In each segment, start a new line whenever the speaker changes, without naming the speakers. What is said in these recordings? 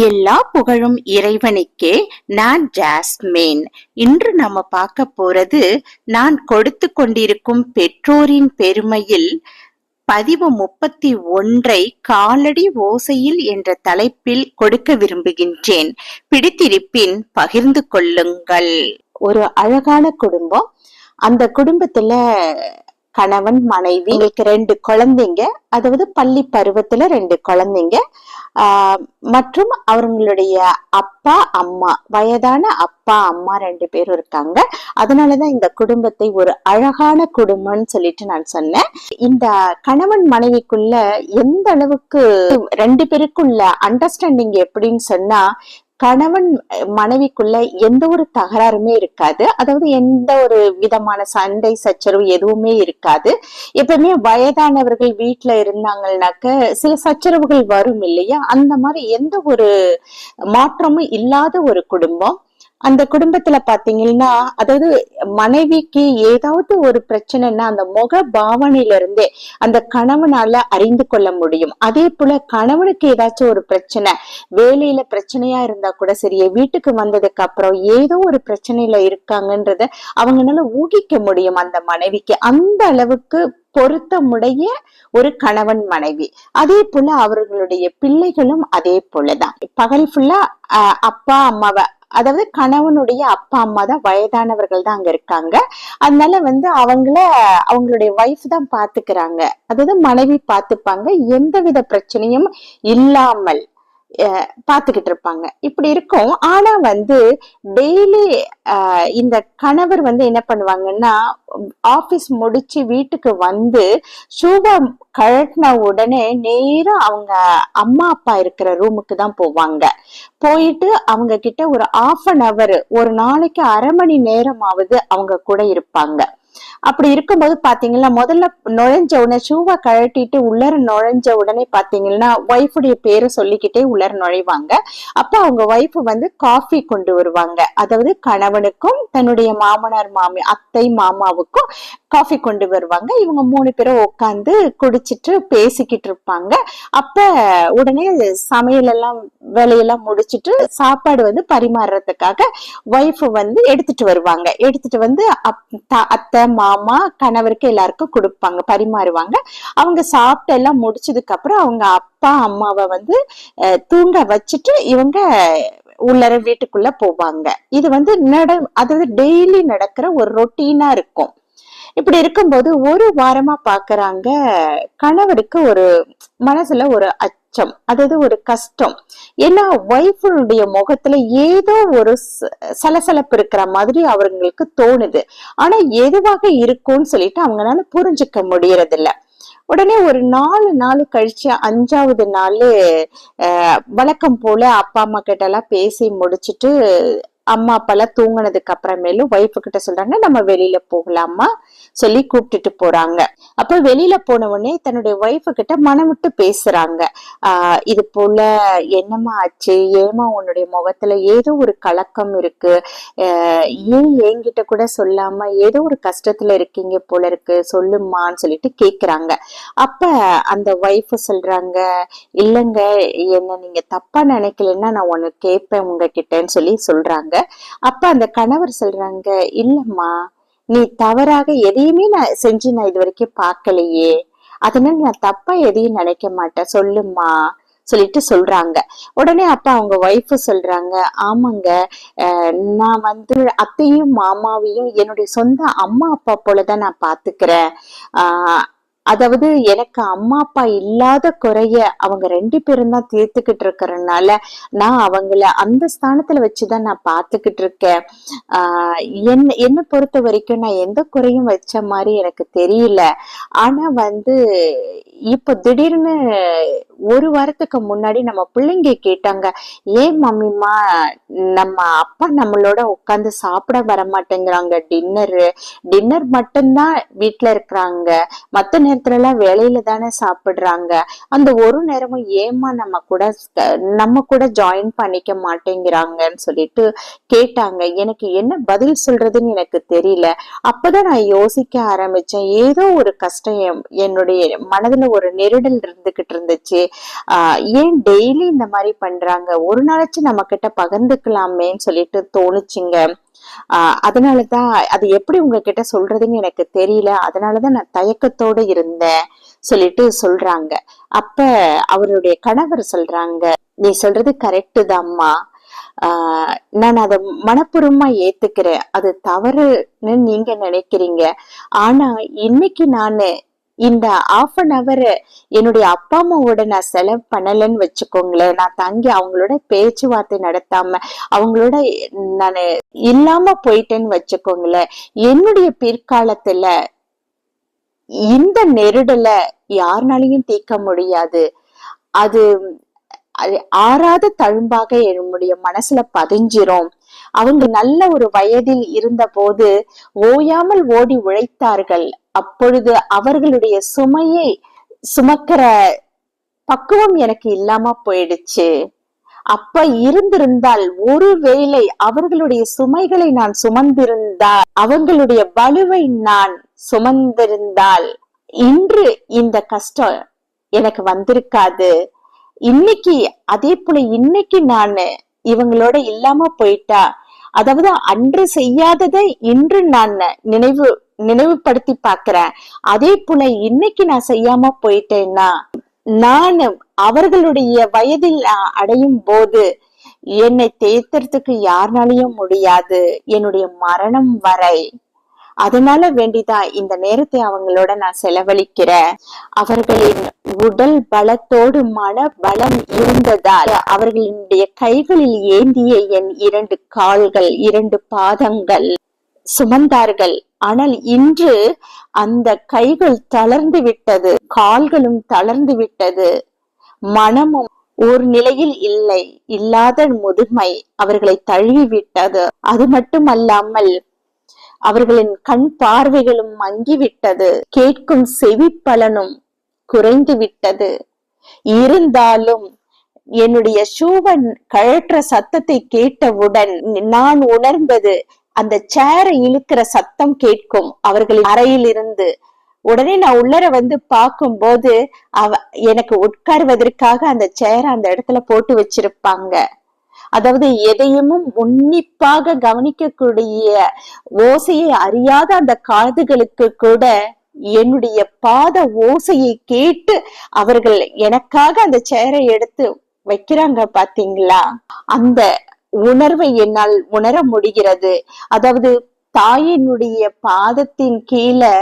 எல்லா புகழும் இறைவனுக்கே நான் ஜாஸ்மின். இன்று நம்ம பார்க்க போறது நான் கொடுத்து கொண்டிருக்கும் பெற்றோரின் பெருமையில் பதிவு முப்பத்தி ஒன்றை காலடி ஓசையில் என்ற தலைப்பில் கொடுக்க விரும்புகின்றேன். பிடித்திருப்பின் பகிர்ந்து கொள்ளுங்கள். ஒரு அழகான குடும்பம். அந்த குடும்பத்துல கணவன் மனைவி எங்களுக்கு ரெண்டு குழந்தைங்க அதாவது பள்ளி பருவத்துல ரெண்டு குழந்தைங்க. மற்றும் அவங்களுடைய அப்பா அம்மா வயதான அப்பா அம்மா ரெண்டு பேரும் இருக்காங்க. அதனாலதான் இந்த குடும்பத்தை ஒரு அழகான குடும்பம்னு சொல்லிட்டு நான் சொன்னேன். இந்த கணவன் மனைவிக்குள்ள எந்த அளவுக்கு ரெண்டு பேருக்குள்ள அண்டர்ஸ்டாண்டிங் எப்படின்னு சொன்னா கணவன் மனைவிக்குள்ள எந்த ஒரு தகராறுமே இருக்காது. அதாவது எந்த ஒரு விதமான சண்டை சச்சரவு எதுவுமே இருக்காது. எப்பவுமே வயதானவர்கள் வீட்டுல இருந்தாங்கன்னாக்க சில சச்சரவுகள் வரும் இல்லையா? அந்த மாதிரி எந்த ஒரு மாற்றமும் இல்லாத ஒரு குடும்பம். அந்த குடும்பத்துல பாத்தீங்கன்னா அதாவது மனைவிக்கு ஏதாவது ஒரு பிரச்சனைன்னா அந்த முக பாவனையில இருந்தே அந்த கணவனால அறிந்து கொள்ள முடியும். அதே போல கணவனுக்கு ஏதாச்சும் ஒரு பிரச்சனை வேலையில பிரச்சனையா இருந்தா கூட சரி வீட்டுக்கு வந்ததுக்கு அப்புறம் ஏதோ ஒரு பிரச்சனையில இருக்காங்கன்றத அவங்களால ஊகிக்க முடியும் அந்த மனைவிக்கு. அந்த அளவுக்கு பொருத்தமுடைய ஒரு கணவன் மனைவி. அதே போல அவர்களுடைய பிள்ளைகளும் அதே போலதான். பகல் ஃபுல்லா அப்பா அம்மாவை அதாவது கணவனுடைய அப்பா அம்மா தான் வயதானவர்கள் தான் அங்க இருக்காங்க. அதனால வந்து அவங்கள அவங்களுடைய ஒய்ஃப் தான் பாத்துக்கிறாங்க. அதாவது மனைவி பார்த்துப்பாங்க எந்தவித பிரச்சனையும் இல்லாமல். பார்த்துக்கிட்டு இருப்பாங்க இப்படி இருக்கும். ஆனா வந்து டெய்லி இந்த கணவர் வந்து என்ன பண்ணுவாங்கன்னா ஆபீஸ் முடிச்சு வீட்டுக்கு வந்து ஷூவை கழட்டின உடனே நேரம் அவங்க அம்மா அப்பா இருக்கிற ரூமுக்கு தான் போவாங்க. போயிட்டு அவங்க கிட்ட ஒரு ஆஃப் அன் அவர் ஒரு நாளைக்கு அரை மணி நேரமாவது அவங்க கூட இருப்பாங்க. அப்படி இருக்கும்போது பாத்தீங்கன்னா முதல்ல நுழைஞ்ச உடனே ஷூவை கழட்டிட்டு உள்ளர நுழைஞ்ச உடனே பாத்தீங்கன்னா ஒய்ஃபுடைய பேரை சொல்லிக்கிட்டே உள்ளர நுழைவாங்க. அப்ப அவங்க ஒய்ஃப் வந்து காஃபி கொண்டு வருவாங்க. அதாவது கணவனுக்கும் தன்னுடைய மாமனார் மாமி அத்தை மாமாவுக்கும் காஃபி கொண்டு வருவாங்க. இவங்க மூணு பேரும் உட்காந்து குடிச்சிட்டு பேசிக்கிட்டு இருப்பாங்க. அப்ப உடனே சமையல் எல்லாம் வேலையெல்லாம் முடிச்சிட்டு சாப்பாடு வந்து பரிமாறுறதுக்காக ஒய்ஃப் வந்து எடுத்துட்டு வருவாங்க. எடுத்துட்டு வந்து அத்தை மாமா கணவருக்கு எல்லாருக்கும் கொடுப்பாங்க பரிமாறுவாங்க. அவங்க சாப்பிட்டு எல்லாம் முடிச்சதுக்கு அப்புறம் அவங்க அப்பா அம்மாவை வந்து தூங்க வச்சுட்டு இவங்க உள்ளர வீட்டுக்குள்ள போவாங்க. இது வந்து நட அதாவது டெய்லி நடக்கிற ஒரு ரொட்டீனா இருக்கும். இப்படி இருக்கும்போது ஒரு வாரமா பாக்குறாங்க கணவருக்கு ஒரு மனசுல ஒரு அச்சம் அதாவது ஒரு கஷ்டம். ஏன்னா ஒய்ஃபுடைய முகத்துல ஏதோ ஒரு சலசலப்பு இருக்கிற மாதிரி அவங்களுக்கு தோணுது. ஆனா எதுவாக இருக்கும்னு சொல்லிட்டு அவங்களால புரிஞ்சுக்க முடியறதில்ல. உடனே ஒரு நாலு நாள் கழிச்சு அஞ்சாவது நாள் வழக்கம் போல அப்பா அம்மா கிட்ட எல்லாம் பேசி முடிச்சுட்டு அம்மா அப்பா எல்லாம் தூங்கினதுக்கு அப்புறமேலும் ஒய்ஃபு கிட்ட சொல்றாங்க நம்ம வெளியில போகலாமா? சொல்லி கூப்பிட்டுட்டு போறாங்க. அப்ப வெளியில போன உடனே தன்னுடைய ஒய்ஃபு கிட்ட மனம் விட்டு பேசுறாங்க. ஆஹ் இது போல என்னமா ஆச்சு? ஏமா உன்னுடைய முகத்துல ஏதோ ஒரு கலக்கம் இருக்கு? ஏன் என்கிட்ட கூட சொல்லாம ஏதோ ஒரு கஷ்டத்துல இருக்கீங்க போல இருக்கு? சொல்லுமான்னு சொல்லிட்டு கேக்குறாங்க. அப்ப அந்த ஒய்ஃப் சொல்றாங்க இல்லைங்க என்ன நீங்க தப்பா நினைக்கலன்னா நான் ஒன்னு கேட்பேன் உங்ககிட்டன்னு சொல்லி சொல்றாங்க. அப்ப அந்த கணவர் சொல்றாங்க இல்லம்மா நீ தவறாக எதையுமே நான் செஞ்சு நான் இது வரைக்கும் பார்க்கலையே. அதனால நான் தப்பா எதையும் நினைக்க மாட்டேன். சொல்லுமா சொல்லிட்டு சொல்றாங்க. உடனே அப்ப அவங்க ஒய்ஃபு சொல்றாங்க ஆமாங்க நான் வந்து அத்தையும் மாமாவையும் என்னுடைய சொந்த அம்மா அப்பா போலதான் நான் பாத்துக்கிறேன் ஆஹ் அதாவது எனக்கு அம்மா அப்பா இல்லாத குறைய அவங்க ரெண்டு பேரும் தான் தீர்த்துக்கிட்டு இருக்கிறதுனால நான் அவங்கள அந்த ஸ்தானத்துல வச்சுதான் நான் பார்த்துக்கிட்டு இருக்கேன். ஆஹ் என்ன என்னை பொறுத்த வரைக்கும் நான் எந்த குறையும் வச்ச மாதிரி எனக்கு தெரியல. ஆனா வந்து இப்ப திடீர்னு ஒரு வாரத்துக்கு முன்னாடி நம்ம பிள்ளைங்க கேட்டாங்க ஏன் மம்மிமா நம்ம அப்பா நம்மளோட உட்காந்து சாப்பிட வர மாட்டேங்கிறாங்க டின்னரு டின்னர் மட்டும்தான் வீட்டுல இருக்கிறாங்க. மற்ற நேரத்துல எல்லாம் வேலையில தானே சாப்பிடுறாங்க. அந்த ஒரு நேரமும் ஏமா நம்ம கூட நம்ம கூட ஜாயின் பண்ணிக்க மாட்டேங்கிறாங்கன்னு சொல்லிட்டு கேட்டாங்க. எனக்கு என்ன பதில் சொல்றதுன்னு எனக்கு தெரியல. அப்பதான் நான் யோசிக்க ஆரம்பிச்சேன். ஏதோ ஒரு கஷ்டம் என்னுடைய மனதுல ஒரு நெருடல் இருந்துகிட்டு இருந்துச்சு. ஏன் டெய்லி இந்த மாதிரி பண்றாங்க? ஒரு நாளாச்சும் நம்ம கிட்ட பகிர்ந்துக்கலாமேன்னு சொல்லிட்டு தோணுச்சுங்க. அதனாலதான் அது எப்படி உங்ககிட்ட சொல்றதுன்னு எனக்கு தெரியல. அதனாலதான் நான் தயக்கத்தோட இருந்தேன் சொல்லிட்டு சொல்றாங்க. அப்ப அவருடைய கணவர் சொல்றாங்க நீ சொல்றது கரெக்டு தான்மா ஆஹ் நான் அதை மனப்பூர்வமா ஏத்துக்கிறேன். அது தவறுன்னு நீங்க நினைக்கிறீங்க. ஆனா இன்னைக்கு நானு இந்த ஆஃப் அன் அவர் என்னுடைய அப்பா அம்மாவோட நான் செலவு பண்ணலன்னு வச்சுக்கோங்களேன். நான் தங்கி அவங்களோட பேச்சுவார்த்தை நடத்தாம அவங்களோட நான் இல்லாம போயிட்டேன்னு வச்சுக்கோங்களேன். என்னுடைய பிற்காலத்துல இந்த நெருடல யாருனாலையும் தீர்க்க முடியாது. அது அது ஆறாத தழும்பாக என்னுடைய மனசுல பதிஞ்சிரும். அவங்க நல்ல ஒரு வயதில் இருந்த போது ஓயாமல் ஓடி உழைத்தார்கள். அப்பொழுது அவர்களுடைய சுமையை சுமக்கிற பக்குவம் எனக்கு இல்லாம போயிடுச்சு. அப்ப இருந்திருந்தால் ஒருவேளை அவர்களுடைய சுமைகளை நான் சுமந்திருந்தால் அவங்களுடைய வலுவை நான் சுமந்திருந்தால் இன்று இந்த கஷ்டம் எனக்கு வந்திருக்காது. இன்னைக்கு அதே போல இன்னைக்கு நானு இவங்களோட இல்லாம போயிட்டா அதாவது அன்று செய்யாததை இன்று நான் நினைவு நினைவுபடுத்தி பாக்குறேன் அதே போல இன்னைக்கு நான் செய்யாம போயிட்டேன்னா நான் அவர்களுடைய வயதில் அடையும் போது என்னை தேய்த்தறதுக்கு யாருனாலையும் முடியாது. என்னுடைய மரணம் வரை. அதனால வேண்டிதான் இந்த நேரத்தை அவங்களோட நான் செலவழிக்கிறேன். அவர்களின் உடல் பலத்தோடு மன பலம் இருந்ததால் அவர்களுடைய கைகளில் ஏந்திய என் இரண்டு கால்கள் இரண்டு பாதங்கள் சுமந்தார்கள். ஆனால் இன்று அந்த கைகள் தளர்ந்து விட்டது கால்களும் தளர்ந்து விட்டது. மனமும் ஒரு நிலையில் இல்லை இல்லாத முதுமை அவர்களை தழுவிவிட்டது. அது மட்டுமல்லாமல் அவர்களின் கண் பார்வைகளும் மங்கிவிட்டது. கேட்கும் செவி பலனும் குறைந்து விட்டது. இருந்தாலும் என்னுடைய ஷூவன் கழற்ற சத்தத்தை கேட்டவுடன் நான் உணர்ந்தது அந்த சேரை இழுக்கிற சத்தம் கேட்கும். அவர்களின் அறையில் இருந்து உடனே நான் உள்ளர வந்து பார்க்கும்போது அவ எனக்கு உட்காருவதற்காக அந்த சேரை அந்த இடத்துல போட்டு வச்சிருப்பாங்க. அதாவது எதையும் உன்னிப்பாக கவனிக்கக்கூடிய ஓசையை அறியாத அந்த காதுகளுக்கு கூட என்னுடைய பாத ஓசையை கேட்டு அவர்கள் எனக்காக அந்த சேரை எடுத்து வைக்கிறாங்க பாத்தீங்களா? அந்த உணர்வை என்னால் உணர முடிகிறது. அதாவது தாயினுடைய பாதத்தின் கீழே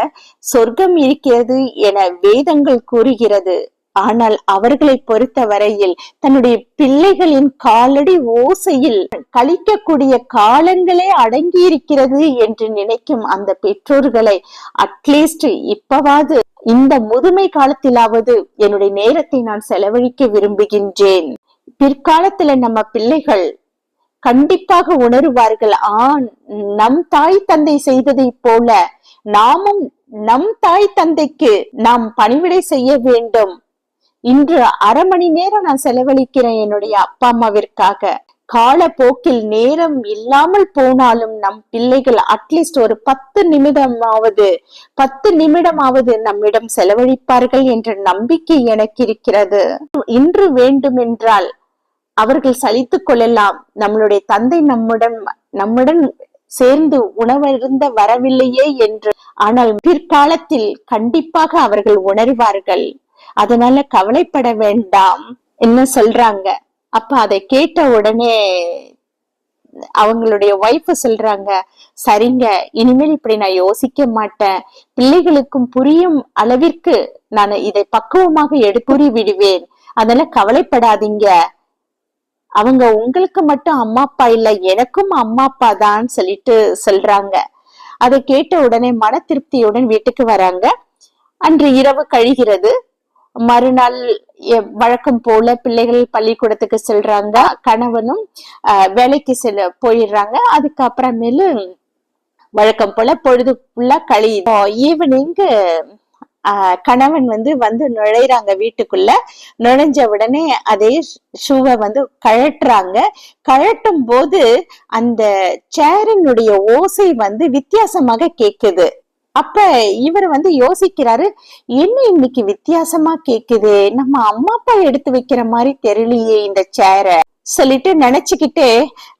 சொர்க்கம் இருக்கிறது என வேதங்கள் கூறுகிறது. ஆனால் அவர்களை பொறுத்த வரையில் தன்னுடைய பிள்ளைகளின் காலடி ஓசையில் கழிக்கக்கூடிய காலங்களே அடங்கி இருக்கிறது என்று நினைக்கும் அந்த பெற்றோர்களை அட்லீஸ்ட் இப்பவாது இந்த முதுமை காலத்திலாவது என்னுடைய நேரத்தை நான் செலவழிக்க விரும்புகின்றேன். பிற்காலத்துல நம்ம பிள்ளைகள் கண்டிப்பாக உணருவார்கள் ஆண் நம் தாய் தந்தை செய்ததை போல நாமும் நம் தாய் தந்தைக்கு நாம் பணிவிடை செய்ய வேண்டும். இன்று அரை மணி நேரம் நான் செலவழிக்கிறேன் என்னுடைய அப்பா அம்மாவிற்காக. காலப்போக்கில் நேரம் இல்லாமல் போனாலும் நம் பிள்ளைகள் அட்லீஸ்ட் ஒரு பத்து நிமிடமாவது பத்து நிமிடமாவது நம்மிடம் செலவழிப்பார்கள் என்ற நம்பிக்கை எனக்கு இருக்கிறது. இன்று வேண்டுமென்றால் அவர்கள் சலித்துக் கொள்ளலாம். நம்மளுடைய தந்தை நம்முடன் நம்முடன் சேர்ந்து உணவருந்த வரவில்லையே என்று. ஆனால் பிற்காலத்தில் கண்டிப்பாக அவர்கள் உணர்வார்கள். அதனால கவலைப்பட வேண்டாம். என்ன சொல்றாங்க? அப்ப அதை கேட்ட உடனே அவங்களுடைய ஒய்ஃப் சொல்றாங்க சரிங்க இனிமேல் இப்படி நான் யோசிக்க மாட்டேன். பிள்ளைகளுக்கும் புரியும் அளவிற்கு நான் இதை பக்குவமாக எடுத்துரி விடுவேன். அதனால கவலைப்படாதீங்க. அவங்க உங்களுக்கு மட்டும் அம்மா அப்பா இல்ல எனக்கும் அம்மா அப்பா தான் சொல்லிட்டு சொல்றாங்க. அதை கேட்ட உடனே மன திருப்தியுடன் வீட்டுக்கு வராங்க. அன்று இரவு கழிகிறது. மறுநாள் எ- வழக்கம் போல பிள்ளைகள் பள்ளிக்கூடத்துக்கு செல்றாங்க. கணவனும் வேலைக்கு செல்ல போயிடுறாங்க. அதுக்கப்புறமேலு வழக்கம் போல பொழுது ஃபுல்லா களி ஈவினிங் கணவன் வந்து வந்து நுழைறாங்க வீட்டுக்குள்ள. நுழைஞ்ச உடனே அதே ஷூவை வந்து கழட்டுறாங்க. கழட்டும் போது அந்த சேரினுடைய ஓசை வந்து வித்தியாசமாக கேக்குது. அப்ப இவர் வந்து யோசிக்கிறாரு என்ன இன்னைக்கு வித்தியாசமா கேக்குது? நம்ம அம்மா அப்பா எடுத்து வைக்கிற மாதிரி தெரியலையே இந்த சேரை சொல்லிட்டு நினைச்சுக்கிட்டு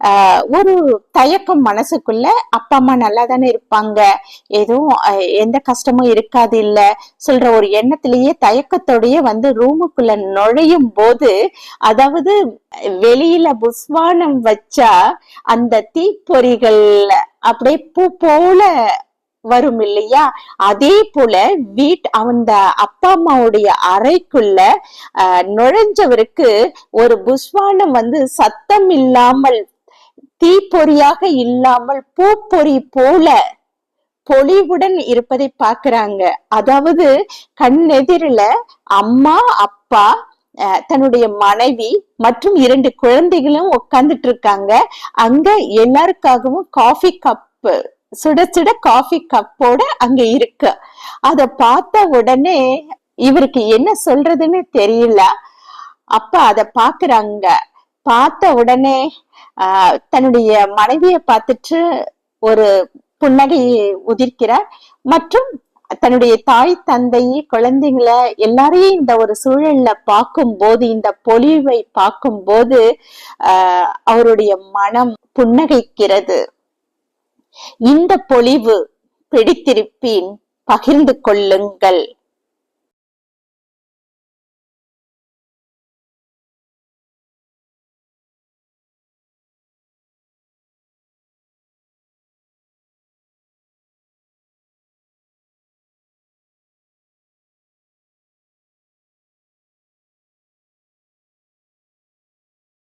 ஆஹ், ஒரு தயக்கம் மனசுக்குள்ள அப்பா அம்மா நல்லா தானே இருப்பாங்க. எதுவும் அஹ், எந்த கஷ்டமும் இருக்காது இல்ல. சொல்ற ஒரு எண்ணத்திலேயே தயக்கத்தோடயே வந்து ரூமுக்குள்ள நுழையும் போது அதாவது வெளியில புஸ்வானம் வச்சா அந்த தீப்பொறிகள் அப்படியே பூ போல வரும் இல்லையா அதே போல வீட் அந்த அப்பா அம்மாவுடைய அறைக்குள்ள அஹ், நுழைஞ்சவருக்கு ஒரு புஸ்வானம் வந்து சத்தம் இல்லாமல் தீப்பொறியாக இல்லாமல் பூப்பொறி போல பொலிவுடன் இருப்பதை பார்க்கறாங்க. அதாவது கண்ணெதிரில அம்மா அப்பா அஹ், தன்னுடைய மனைவி மற்றும் இரண்டு குழந்தைகளும் உட்கார்ந்துட்டு இருக்காங்க. அங்க எல்லாருக்காகவும் காஃபி கப் சுட சுட காஃபி கப்போட அங்க இருக்கு. அத பார்த்த உடனே இவருக்கு என்ன சொல்றதுன்னு தெரியல. அப்ப அத பாக்குறாங்க பார்த்த உடனே ஆஹ், தன்னுடைய மனைவிய பார்த்துட்டு ஒரு புன்னகை உதிர்க்கிறார். மற்றும் தன்னுடைய தாய் தந்தை குழந்தைங்களை எல்லாரையும் இந்த ஒரு சூழல்ல பார்க்கும் போது இந்த பொலிவை பார்க்கும்போது ஆஹ், அவருடைய மனம் புன்னகைக்கிறது. இந்த பொழிவு பிடித்திருப்பின் பகிர்ந்து கொள்ளுங்கள்.